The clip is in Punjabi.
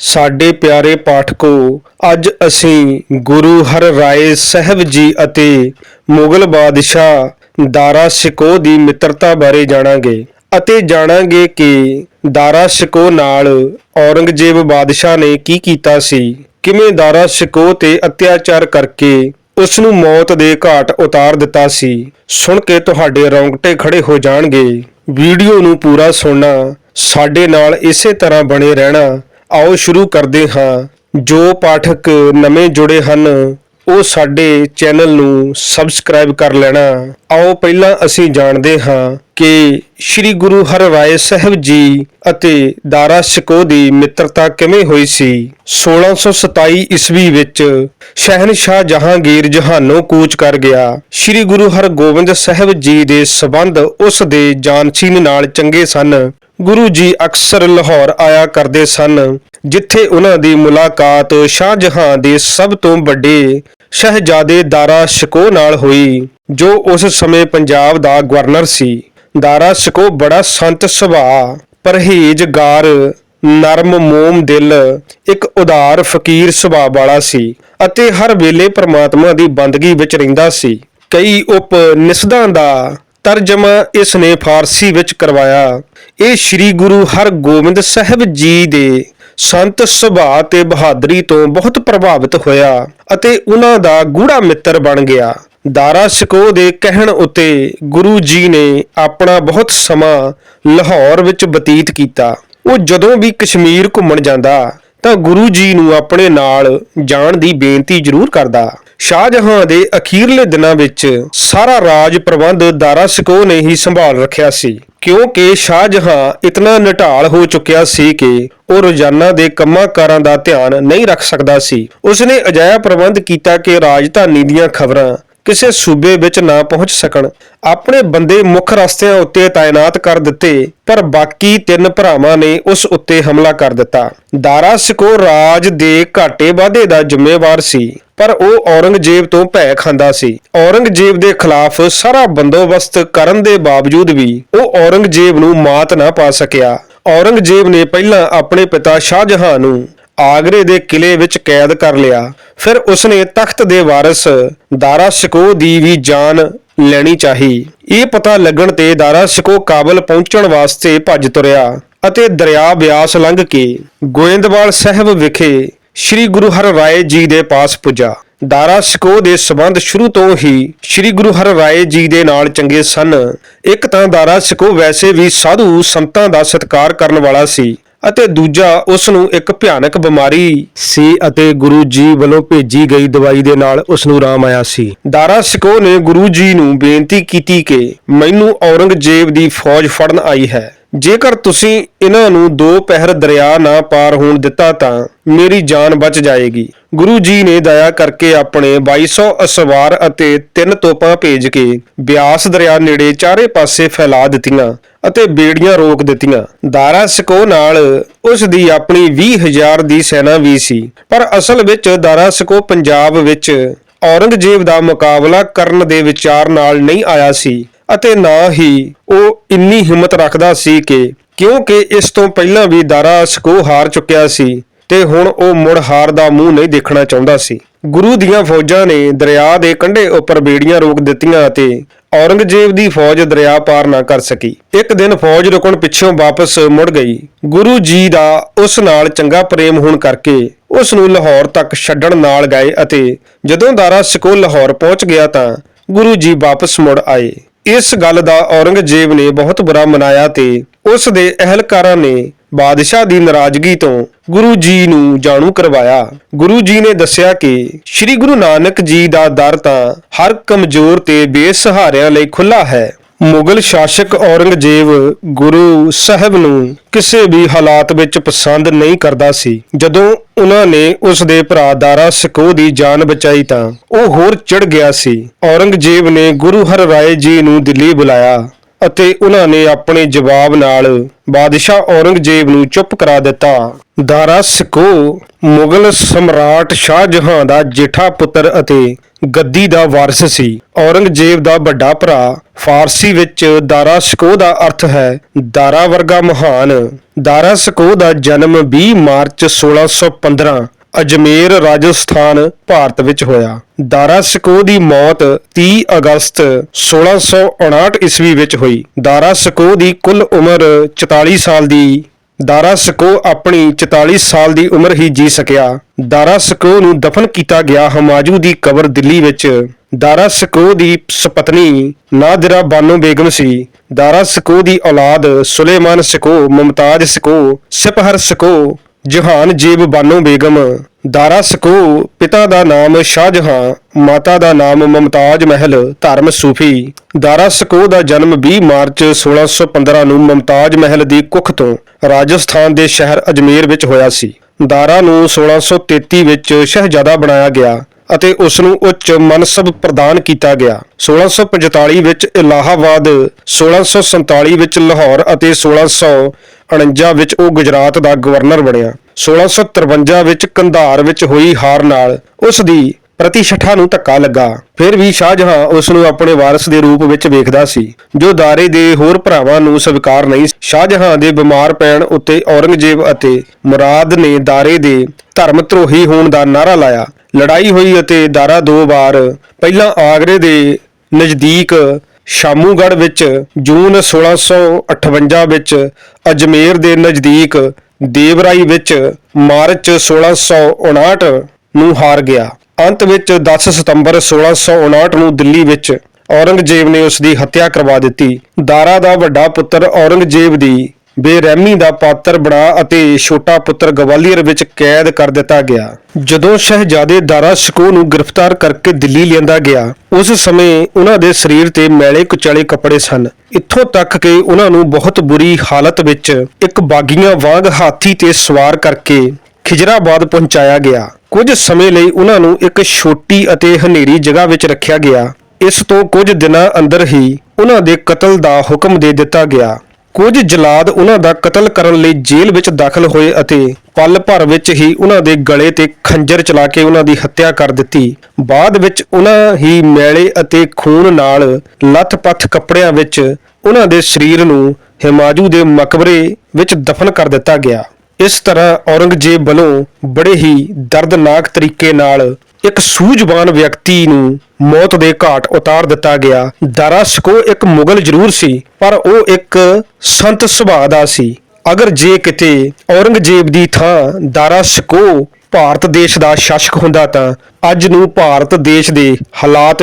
ਸਾਡੇ ਪਿਆਰੇ ਪਾਠਕੋ, ਅੱਜ ਅਸੀਂ ਗੁਰੂ ਹਰ ਰਾਏ ਸਾਹਿਬ ਜੀ ਅਤੇ ਮੁਗਲ ਬਾਦਸ਼ਾਹ ਦਾਰਾ ਸ਼ਿਕੋ ਦੀ ਮਿੱਤਰਤਾ ਬਾਰੇ ਜਾਣਾਂਗੇ ਅਤੇ ਜਾਣਾਂਗੇ ਕਿ ਦਾਰਾ ਸ਼ਿਕੋ ਨਾਲ ਔਰੰਗਜ਼ੇਬ ਬਾਦਸ਼ਾਹ ਨੇ ਕੀ ਕੀਤਾ ਸੀ, ਕਿਵੇਂ ਦਾਰਾ ਸ਼ਿਕੋ ਤੇ ਅਤਿਆਚਾਰ ਕਰਕੇ ਉਸ ਨੂੰ ਮੌਤ ਦੇ ਘਾਟ ਉਤਾਰ ਦਿੱਤਾ ਸੀ। ਸੁਣ ਕੇ ਤੁਹਾਡੇ ਰੌਂਗਟੇ ਖੜੇ ਹੋ ਜਾਣਗੇ। ਵੀਡੀਓ ਨੂੰ ਪੂਰਾ ਸੁਣਨਾ ਸਾਡੇ ਨਾਲ ਇਸੇ ਤਰ੍ਹਾਂ ਬਣੇ ਰਹਿਣਾ। ਆਓ ਸ਼ੁਰੂ ਕਰਦੇ ਹਾਂ। ਜੋ ਪਾਠਕ ਨਵੇਂ ਜੁੜੇ ਹਨ, ਉਹ ਸਾਡੇ ਚੈਨਲ ਨੂੰ ਸਬਸਕ੍ਰਾਈਬ ਕਰ ਲੈਣਾ। ਆਓ ਪਹਿਲਾਂ ਅਸੀਂ ਜਾਣਦੇ ਹਾਂ ਕਿ ਸ੍ਰੀ ਗੁਰੂ ਹਰਰਾਏ ਸਾਹਿਬ ਜੀ ਅਤੇ ਦਾਰਾ ਸ਼ਿਕੋ ਦੀ ਮਿੱਤਰਤਾ ਕਿਵੇਂ ਹੋਈ ਸੀ। 1627 ਈਸਵੀ ਵਿੱਚ ਸ਼ਹਿਨशाह ਜਹਾਂਗੀਰ ਜਹਾਨੋਂ ਕੂਚ ਕਰ ਗਿਆ। ਸ੍ਰੀ ਗੁਰੂ ਹਰਗੋਬਿੰਦ ਸਾਹਿਬ ਜੀ ਦੇ ਸਬੰਧ ਉਸ ਦੇ ਜਾਨਸ਼ੀਨ ਨਾਲ ਚੰਗੇ ਸਨ। ਗੁਰੂ ਜੀ ਅਕਸਰ ਲਾਹੌਰ ਆਇਆ ਕਰਦੇ ਸਨ, ਜਿੱਥੇ ਉਹਨਾਂ ਦੀ ਮੁਲਾਕਾਤ ਸ਼ਾਹਜਹਾਂ ਦੇ ਸਭ ਤੋਂ ਵੱਡੇ ਸ਼ਹਿਜ਼ਾਦੇ ਦਾਰਾ ਸ਼ਿਕੋ ਨਾਲ ਹੋਈ, ਜੋ ਉਸ ਸਮੇਂ ਪੰਜਾਬ ਦਾ ਗਵਰਨਰ ਸੀ। ਦਾਰਾ ਸ਼ਿਕੋ ਬੜਾ ਸੰਤ ਸੁਭਾਅ, ਪਰਹੇਜ਼ਗਾਰ, ਨਰਮ ਮੋਮ ਦਿਲ, ਇੱਕ ਉਦਾਰ ਫਕੀਰ ਸੁਭਾਅ ਵਾਲਾ ਸੀ ਅਤੇ ਹਰ ਵੇਲੇ ਪ੍ਰਮਾਤਮਾ ਦੀ ਬੰਦਗੀ ਵਿੱਚ ਰਹਿੰਦਾ ਸੀ। ਕਈ ਉਪ ਨਿਸਦਾਂ ਦਾ ਤਰਜਮਾ ਇਸ ਨੇ ਫਾਰਸੀ ਵਿੱਚ ਕਰਵਾਇਆ। ਇਹ ਸ੍ਰੀ ਗੁਰੂ ਹਰਗੋਬਿੰਦ ਸਾਹਿਬ ਜੀ ਦੇ ਸੰਤ ਸੁਭਾਅ ਤੇ ਬਹਾਦਰੀ ਤੋਂ ਬਹੁਤ ਪ੍ਰਭਾਵਿਤ ਹੋਇਆ ਅਤੇ ਉਹਨਾਂ ਦਾ ਗੂੜਾ ਮਿੱਤਰ ਬਣ ਗਿਆ। ਦਾਰਾ ਸ਼ਿਕੋ ਦੇ ਕਹਿਣ ਉੱਤੇ ਗੁਰੂ ਜੀ ਨੇ ਆਪਣਾ ਬਹੁਤ ਸਮਾਂ ਲਾਹੌਰ ਵਿੱਚ ਬਤੀਤ ਕੀਤਾ। ਉਹ ਜਦੋਂ ਵੀ ਕਸ਼ਮੀਰ ਘੁੰਮਣ ਜਾਂਦਾ ਤਾਂ ਗੁਰੂ ਜੀ ਨੂੰ ਆਪਣੇ ਨਾਲ ਜਾਣ ਦੀ ਬੇਨਤੀ ਜ਼ਰੂਰ ਕਰਦਾ। ਸ਼ਾਹਜਹਾਂ ਦੇ ਅਖੀਰਲੇ ਦਿਨਾਂ ਵਿੱਚ ਸਾਰਾ ਰਾਜ ਪ੍ਰਬੰਧ ਦਾਰਾ ਸ਼ਿਕੋ ਨੇ ਹੀ ਸੰਭਾਲ ਰੱਖਿਆ ਸੀ। ਕਿਉਂਕਿ ਸ਼ਾਹਜਹਾਂ ਇਤਨਾ ਨਿਢਾਲ ਹੋ ਚੁੱਕਿਆ ਸੀ ਕਿ ਉਹ ਰੋਜ਼ਾਨਾ ਦੇ ਕੰਮਾਂ-ਕਾਰਾਂ ਦਾ ਧਿਆਨ ਨਹੀਂ ਰੱਖ ਸਕਦਾ ਸੀ। ਉਸਨੇ ਅਜਾਇਆ ਪ੍ਰਬੰਧ ਕੀਤਾ ਕਿ ਰਾਜਧਾਨੀ ਦੀਆਂ ਖਬਰਾਂ ਕਿਸੇ ਸੂਬੇ ਵਿੱਚ ਨਾ ਪਹੁੰਚ ਸਕਣ। ਆਪਣੇ ਬੰਦੇ ਮੁੱਖ ਰਸਤਿਆਂ ਉੱਤੇ ਤਾਇਨਾਤ ਕਰ ਦਿੱਤੇ, ਪਰ ਬਾਕੀ ਤਿੰਨ ਭਰਾਵਾਂ ਨੇ ਉਸ ਉੱਤੇ ਹਮਲਾ ਕਰ ਦਿੱਤਾ। ਦਾਰਾ ਸਿਕੋ ਰਾਜ ਦੇ ਘਾਟੇ ਵਾਧੇ ਦਾ ਜ਼ਿੰਮੇਵਾਰ ਸੀ, ਪਰ ਉਹ ਔਰੰਗਜ਼ੇਬ ਤੋਂ ਭੈ ਖਾਂਦਾ ਸੀ। ਔਰੰਗਜ਼ੇਬ ਦੇ ਖਿਲਾਫ ਸਾਰਾ ਬੰਦੋਬਸਤ ਕਰਨ ਦੇ ਬਾਵਜੂਦ ਵੀ ਉਹ ਔਰੰਗਜ਼ੇਬ ਨੂੰ ਮਾਤ ਨਾ ਪਾ ਸਕਿਆ। ਔਰੰਗਜ਼ੇਬ ਨੇ ਪਹਿਲਾਂ ਆਪਣੇ ਪਿਤਾ ਸ਼ਾਹਜਹਾਂ ਨੂੰ ਆਗਰੇ ਦੇ ਕਿਲੇ ਵਿੱਚ ਕੈਦ ਕਰ ਲਿਆ। ਫਿਰ ਉਸਨੇ ਤਖਤ ਦੇ ਵਾਰਿਸ ਦਾਰਾ ਸ਼ਿਕੋ ਦੀ ਵੀ ਜਾਨ ਲੈਣੀ ਚਾਹੀ। ਇਹ ਪਤਾ ਲੱਗਣ ਤੇ ਦਾਰਾ ਸ਼ਿਕੋ ਕਾਬਲ ਪਹੁੰਚਣ ਵਾਸਤੇ ਭੱਜ ਤੁਰਿਆ ਅਤੇ ਦਰਿਆ ਬਿਆਸ ਲੰਘ ਕੇ ਗੋਇੰਦਵਾਲ ਸਾਹਿਬ ਵਿਖੇ ਸ੍ਰੀ ਗੁਰੂ ਹਰ ਰਾਏ ਜੀ ਦੇ ਪਾਸ ਪੁੱਜਾ। ਦਾਰਾ ਸ਼ਿਕੋ ਦੇ ਸਬੰਧ ਸ਼ੁਰੂ ਤੋਂ ਹੀ ਸ੍ਰੀ ਗੁਰੂ ਹਰ ਰਾਏ ਜੀ ਦੇ ਨਾਲ ਚੰਗੇ ਸਨ। ਇੱਕ ਤਾਂ ਦਾਰਾ ਸ਼ਿਕੋ ਵੈਸੇ ਵੀ ਸਾਧੂ ਸੰਤਾਂ ਦਾ ਸਤਿਕਾਰ ਕਰਨ ਵਾਲਾ ਸੀ। ਅਤੇ ਦੂਜਾ ਉਸ ਨੂੰ ਇੱਕ ਭਿਆਨਕ ਬਿਮਾਰੀ ਸੀ ਅਤੇ ਗੁਰੂ ਜੀ ਵੱਲੋਂ ਭੇਜੀ ਗਈ ਦਵਾਈ ਦੇ ਨਾਲ ਉਸ ਨੂੰ ਆਰਾਮ ਆਇਆ ਸੀ। ਦਾਰਾ ਸਿਕੋ ਨੇ ਗੁਰੂ ਜੀ ਨੂੰ ਬੇਨਤੀ ਕੀਤੀ ਕਿ ਮੈਨੂੰ ਔਰੰਗਜ਼ੇਬ ਦੀ ਫੌਜ ਫੜਨ ਆਈ ਹੈ। ਜੇਕਰ ਤੁਸੀਂ ਇਹਨਾਂ ਨੂੰ ਦੋ ਪਹਿਰ ਦਰਿਆ ਨਾ ਪਾਰ ਹੋਣ ਦਿੱਤਾ ਤਾਂ ਮੇਰੀ ਜਾਨ ਬਚ ਜਾਏਗੀ। ਗੁਰੂ ਜੀ ਨੇ ਦਇਆ ਕਰਕੇ ਆਪਣੇ 2200 ਅਸਵਾਰ ਅਤੇ ਤਿੰਨ ਤੋਪਾਂ ਭੇਜ ਕੇ ਬਿਆਸ ਦਰਿਆ ਨੇੜੇ ਚਾਰੇ ਪਾਸੇ ਫੈਲਾ ਦਿੱਤੀਆਂ ਅਤੇ ਬੇੜੀਆਂ ਰੋਕ ਦਿੱਤੀਆਂ। ਦਾਰਾ ਸਕੋ ਨਾਲ ਉਸ ਦੀ ਆਪਣੀ 20000 ਦੀ ਸੈਨਾ ਵੀ ਸੀ। ਪਰ ਅਸਲ ਵਿੱਚ ਦਾਰਾ ਸਕੋ ਪੰਜਾਬ ਵਿੱਚ ਔਰੰਗਜ਼ੇਬ ਦਾ ਮੁਕਾਬਲਾ ਕਰਨ ਦੇ ਵਿਚਾਰ ਨਾਲ ਨਹੀਂ ਆਇਆ ਸੀ ਅਤੇ ਨਾ ਹੀ ਉਹ ਇੰਨੀ ਹਿੰਮਤ ਰੱਖਦਾ ਸੀ ਕਿ ਕਿਉਂਕਿ ਇਸ ਤੋਂ ਪਹਿਲਾਂ ਵੀ ਦਾਰਾ ਸਕੋ ਹਾਰ ਚੁੱਕਿਆ ਸੀ। ਤੇ ਹੁਣ ਉਹ ਮੁੜ ਹਾਰ ਦਾ ਮੂੰਹ ਨਹੀਂ ਦੇਖਣਾ ਚਾਹੁੰਦਾ ਸੀ। ਗੁਰੂ ਦੀਆਂ ਫੌਜਾਂ ਨੇ ਦਰਿਆ ਦੇ ਕੰਢੇ ਉੱਪਰ ਬੇੜੀਆਂ ਰੋਕ ਦਿੱਤੀਆਂ ਅਤੇ ਔਰੰਗਜ਼ੇਬ ਦੀ ਫੌਜ ਦਰਿਆ ਪਾਰ ਨਾ ਕਰ ਸਕੀ। ਇੱਕ ਦਿਨ ਫੌਜ ਰੁਕਣ ਪਿੱਛੋਂ ਵਾਪਸ ਮੁੜ ਗਈ। ਗੁਰੂ ਜੀ ਦਾ ਉਸ ਨਾਲ ਚੰਗਾ ਪ੍ਰੇਮ ਹੋਣ ਕਰਕੇ ਉਸ ਨੂੰ ਲਾਹੌਰ ਤੱਕ ਛੱਡਣ ਨਾਲ ਗਏ ਅਤੇ ਜਦੋਂ ਦਾਰਾ ਸਿਕੋ ਲਾਹੌਰ ਪਹੁੰਚ ਗਿਆ ਤਾਂ ਗੁਰੂ ਜੀ ਵਾਪਸ ਮੁੜ ਆਏ। ਇਸ ਗੱਲ ਦਾ ਔਰੰਗਜ਼ੇਬ ਨੇ ਬਹੁਤ ਬੁਰਾ ਮਨਾਇਆ ਤੇ ਉਸ ਦੇ ਅਹਿਲਕਾਰਾਂ ਨੇ ਬਾਦਸ਼ਾਹ ਦੀ ਨਾਰਾਜ਼ਗੀ ਤੋਂ ਗੁਰੂ ਜੀ ਨੂੰ ਜਾਣੂ ਕਰਵਾਇਆ। ਗੁਰੂ ਜੀ ਨੇ ਦੱਸਿਆ ਕਿ ਸ੍ਰੀ ਗੁਰੂ ਨਾਨਕ ਜੀ ਦਾ ਦਰ ਤਾਂ ਹਰ ਕਮਜ਼ੋਰ ਤੇ ਬੇਸਹਾਰਿਆਂ ਲਈ ਖੁੱਲਾ ਹੈ। ਮੁਗਲ ਸ਼ਾਸਕ ਔਰੰਗਜ਼ੇਬ ਗੁਰੂ ਸਾਹਿਬ ਨੂੰ ਕਿਸੇ ਵੀ ਹਾਲਾਤ ਵਿੱਚ ਪਸੰਦ ਨਹੀਂ ਕਰਦਾ ਸੀ। ਜਦੋਂ ਉਹਨਾਂ ਨੇ ਉਸ ਦੇ ਭਰਾ ਦਾਰਾ ਸਕੋ ਦੀ ਜਾਨ ਬਚਾਈ ਤਾਂ ਉਹ ਹੋਰ ਚੜ ਗਿਆ ਸੀ। ਔਰੰਗਜ਼ੇਬ ਨੇ ਗੁਰੂ ਹਰ ਰਾਏ ਜੀ ਨੂੰ ਦਿੱਲੀ ਬੁਲਾਇਆ। ਅਤੇ ਉਹਨਾਂ ਨੇ ਆਪਣੇ ਜਵਾਬ ਨਾਲ ਬਾਦਸ਼ਾਹ ਔਰੰਗਜ਼ੇਬ ਨੂੰ ਚੁੱਪ ਕਰਾ ਦਿੱਤਾ। ਦਾਰਾ ਸਿਕੋ ਮੁਗਲ ਸਮਰਾਟ ਸ਼ਾਹਜਹਾਂ ਦਾ ਜੇਠਾ ਪੁੱਤਰ ਅਤੇ ਗੱਦੀ ਦਾ ਵਾਰਿਸ ਸੀ। ਔਰੰਗਜ਼ੇਬ ਦਾ ਵੱਡਾ ਭਰਾ ਫਾਰਸੀ ਵਿੱਚ ਦਾਰਾ ਸ਼ਕੋ ਦਾ ਅਰਥ ਹੈ ਦਾਰਾ ਵਰਗਾ ਮਹਾਨ। ਦਾਰਾ ਸ਼ਕੋ ਦਾ ਜਨਮ 20 ਮਾਰਚ 1615 ਅਜਮੇਰ ਰਾਜਸਥਾਨ, ਭਾਰਤ ਵਿੱਚ ਹੋਇਆ। ਦਾਰਾ ਸ਼ਕੋ ਦੀ ਮੌਤ 30 ਅਗਸਤ 1659 ਈਸਵੀ ਵਿੱਚ ਹੋਈ। ਦਾਰਾ ਸ਼ਕੋ ਦੀ ਕੁੱਲ ਉਮਰ 44 ਸਾਲ ਦੀ। ਦਾਰਾ ਸਕੋ ਆਪਣੀ 44 ਸਾਲ ਦੀ ਉਮਰ ਹੀ ਜੀ ਸਕਿਆ। ਦਾਰਾ ਸਕੋ ਨੂੰ ਦਫਨ ਕੀਤਾ ਗਿਆ ਹਮਾਜੂ ਦੀ ਕਬਰ ਦਿੱਲੀ ਵਿੱਚ। ਦਾਰਾ ਸਕੋ ਦੀ ਸੁਪਤਨੀ ਨਾਦਰਾ ਬਾਨੋ ਬੇਗਮ ਸੀ। ਦਾਰਾ ਸਕੋ ਦੀ ਔਲਾਦ ਸੁਲੇਮਾਨ ਸਕੋ, ਮੁਮਤਾਜ ਸਕੋ, ਸਿਪਹਰ ਸਕੋ ਜਹਾਨ ਜੇਬ ਬਾਨੋ ਬੇਗਮ, ਦਾਰਾ ਸਕੋ ਪਿਤਾ ਦਾ ਨਾਮ ਸ਼ਾਹਜਹਾਂ, ਮਾਤਾ ਦਾ ਨਾਮ ਮਮਤਾਜ ਮਹਿਲ, ਧਰਮ ਸੂਫੀ। ਦਾਰਾ ਸਕੋ ਦਾ ਜਨਮ 20 ਮਾਰਚ 1615 ਨੂੰ ਮਮਤਾਜ ਮਹਿਲ ਦੀ ਕੁੱਖ ਤੋਂ ਰਾਜਸਥਾਨ ਦੇ ਸ਼ਹਿਰ ਅਜਮੇਰ ਵਿੱਚ ਹੋਇਆ ਸੀ। ਦਾਰਾ ਨੂੰ 1633 ਵਿੱਚ ਸ਼ਹਿਜ਼ਾਦਾ ਬਣਾਇਆ ਗਿਆ ਅਤੇ ਉਸ ਨੂੰ ਉੱਚ ਮਨਸਬ ਪ੍ਰਦਾਨ ਕੀਤਾ ਗਿਆ। 1645 ਵਿੱਚ ਇਲਾਹਾਬਾਦ 1647 ਵਿੱਚ ਲਾਹੌਰ ਅਤੇ 1649 ਵਿੱਚ ਉਹ ਗੁਜਰਾਤ ਦਾ ਗਵਰਨਰ ਬਣਿਆ। 1653 ਵਿੱਚ ਕੰਧਾਰ ਵਿੱਚ ਹੋਈ ਹਾਰ ਨਾਲ ਉਸ ਦੀ ਪ੍ਰਤੀਸ਼ਠਾ ਨੂੰ ਧੱਕਾ ਲੱਗਾ। ਫਿਰ ਵੀ ਸ਼ਾਹਜਹਾਂ ਉਸ ਨੂੰ ਆਪਣੇ ਵਾਰਿਸ ਦੇ ਰੂਪ ਵਿੱਚ ਵੇਖਦਾ ਸੀ, ਜੋ ਦਾਰੇ ਦੇ ਹੋਰ ਭਰਾਵਾਂ ਨੂੰ ਸਵੀਕਾਰ ਨਹੀਂ ਸ਼ਾਹਜਹਾਂ ਦੇ ਬਿਮਾਰ ਪੈਣ ਉੱਤੇ ਔਰੰਗਜ਼ੇਬ ਅਤੇ ਮੁਰਾਦ ਨੇ ਦਾਰੇ ਦੇ ਧਰਮ ਧਰੋਹੀ ਹੋਣ ਦਾ ਨਾਰਾ ਲਾਇਆ। ਲੜਾਈ ਹੋਈ ਅਤੇ ਦਾਰਾ ਦੋ ਵਾਰ ਪਹਿਲਾਂ ਆਗਰੇ ਦੇ ਨਜ਼ਦੀਕ ਸ਼ਾਮੂਗੜ੍ਹ ਵਿੱਚ ਜੂਨ 1658 ਵਿੱਚ ਅਜਮੇਰ ਦੇ ਨਜ਼ਦੀਕ ਦੇਵਰਾਈ ਵਿੱਚ ਮਾਰਚ 1659 ਨੂੰ ਹਾਰ ਗਿਆ। ਅੰਤ ਵਿੱਚ 10 ਸਤੰਬਰ 1659 ਨੂੰ ਦਿੱਲੀ ਵਿੱਚ ਔਰੰਗਜ਼ੇਬ ਨੇ ਉਸ ਦੀ ਹੱਤਿਆ ਕਰਵਾ ਦਿੱਤੀ। ਦਾਰਾ ਦਾ ਵੱਡਾ ਪੁੱਤਰ ਔਰੰਗਜ਼ੇਬ ਦੀ ਬੇਰਹਿਮੀ ਦਾ ਪਾਤਰ ਬਣਾ ਅਤੇ ਛੋਟਾ ਪੁੱਤਰ ਗਵਾਲੀਅਰ ਵਿੱਚ ਕੈਦ ਕਰ ਦਿੱਤਾ ਗਿਆ। ਜਦੋਂ ਸ਼ਹਿਜ਼ਾਦੇ ਦਾਰਾ ਸ਼ਕੋ ਨੂੰ ਗ੍ਰਿਫਤਾਰ ਕਰਕੇ ਦਿੱਲੀ ਲਿਆਂਦਾ ਗਿਆ, ਉਸ ਸਮੇਂ ਉਹਨਾਂ ਦੇ ਸਰੀਰ ਤੇ ਮੈਲੇ ਕੁਚਲੇ ਕੱਪੜੇ ਸਨ। ਇੱਥੋਂ ਤੱਕ ਕਿ ਉਹਨਾਂ ਨੂੰ ਬਹੁਤ ਬੁਰੀ ਹਾਲਤ ਵਿੱਚ ਇੱਕ ਬਾਗੀਆਂ ਵਾਂਗ ਹਾਥੀ ਤੇ ਸਵਾਰ ਕਰਕੇ ਖਿਜਰਾਬਾਦ ਪਹੁੰਚਾਇਆ ਗਿਆ। ਕੁਝ ਸਮੇਂ ਲਈ ਉਹਨਾਂ ਨੂੰ ਇੱਕ ਛੋਟੀ ਅਤੇ ਹਨੇਰੀ ਜਗ੍ਹਾ ਵਿੱਚ ਰੱਖਿਆ ਗਿਆ। ਇਸ ਤੋਂ ਕੁਝ ਦਿਨਾਂ ਅੰਦਰ ਹੀ ਉਹਨਾਂ ਦੇ ਕਤਲ ਦਾ ਹੁਕਮ ਦੇ ਦਿੱਤਾ ਗਿਆ। ਕੁਝ ਜਲਾਦ ਉਹਨਾਂ ਦਾ ਕਤਲ ਕਰਨ ਲਈ ਜੇਲ੍ਹ ਵਿੱਚ ਦਾਖਲ ਹੋਏ ਅਤੇ ਪਲ ਭਰ ਵਿੱਚ ਹੀ ਉਹਨਾਂ ਦੇ ਗਲੇ ਤੇ ਖੰਜਰ ਚਲਾ ਕੇ ਉਹਨਾਂ ਦੀ ਹੱਤਿਆ ਕਰ ਦਿੱਤੀ। ਬਾਅਦ ਵਿੱਚ ਉਹਨਾਂ ਹੀ ਮੈਲੇ ਅਤੇ ਖੂਨ ਨਾਲ ਲੱਥ-ਪੱਥ ਕੱਪੜਿਆਂ ਵਿੱਚ ਉਹਨਾਂ ਦੇ ਸਰੀਰ ਨੂੰ ਹਿਮਾਜੂ ਦੇ ਮਕਬਰੇ ਵਿੱਚ ਦਫਨ ਕਰ ਦਿੱਤਾ ਗਿਆ। ਇਸ ਤਰ੍ਹਾਂ ਔਰੰਗਜ਼ੇਬ ਵੱਲੋਂ ਬੜੇ ਹੀ ਦਰਦਨਾਕ ਤਰੀਕੇ ਨਾਲ ਇੱਕ ਸੂਝਵਾਨ ਵਿਅਕਤੀ ਨੂੰ ਮੌਤ ਦੇ ਘਾਟ ਉਤਾਰ ਦਿੱਤਾ ਗਿਆ। ਦਾਰਾ ਸ਼ਕੋ ਇੱਕ ਮੁਗਲ ਜ਼ਰੂਰ ਸੀ, ਪਰ ਉਹ ਇੱਕ ਸੰਤ ਸੁਭਾਅ ਦਾ ਸੀ। ਅਗਰ ਜੇ ਕਿਤੇ ਔਰੰਗਜ਼ੇਬ ਦੀ ਥਾਂ ਦਾਰਾ ਸ਼ਕੋ ਭਾਰਤ ਦੇਸ਼ ਦਾ ਸ਼ਾਸਕ ਹੁੰਦਾ ਤਾਂ ਅੱਜ ਨੂੰ ਭਾਰਤ ਦੇਸ਼ ਦੇ ਹਾਲਾਤ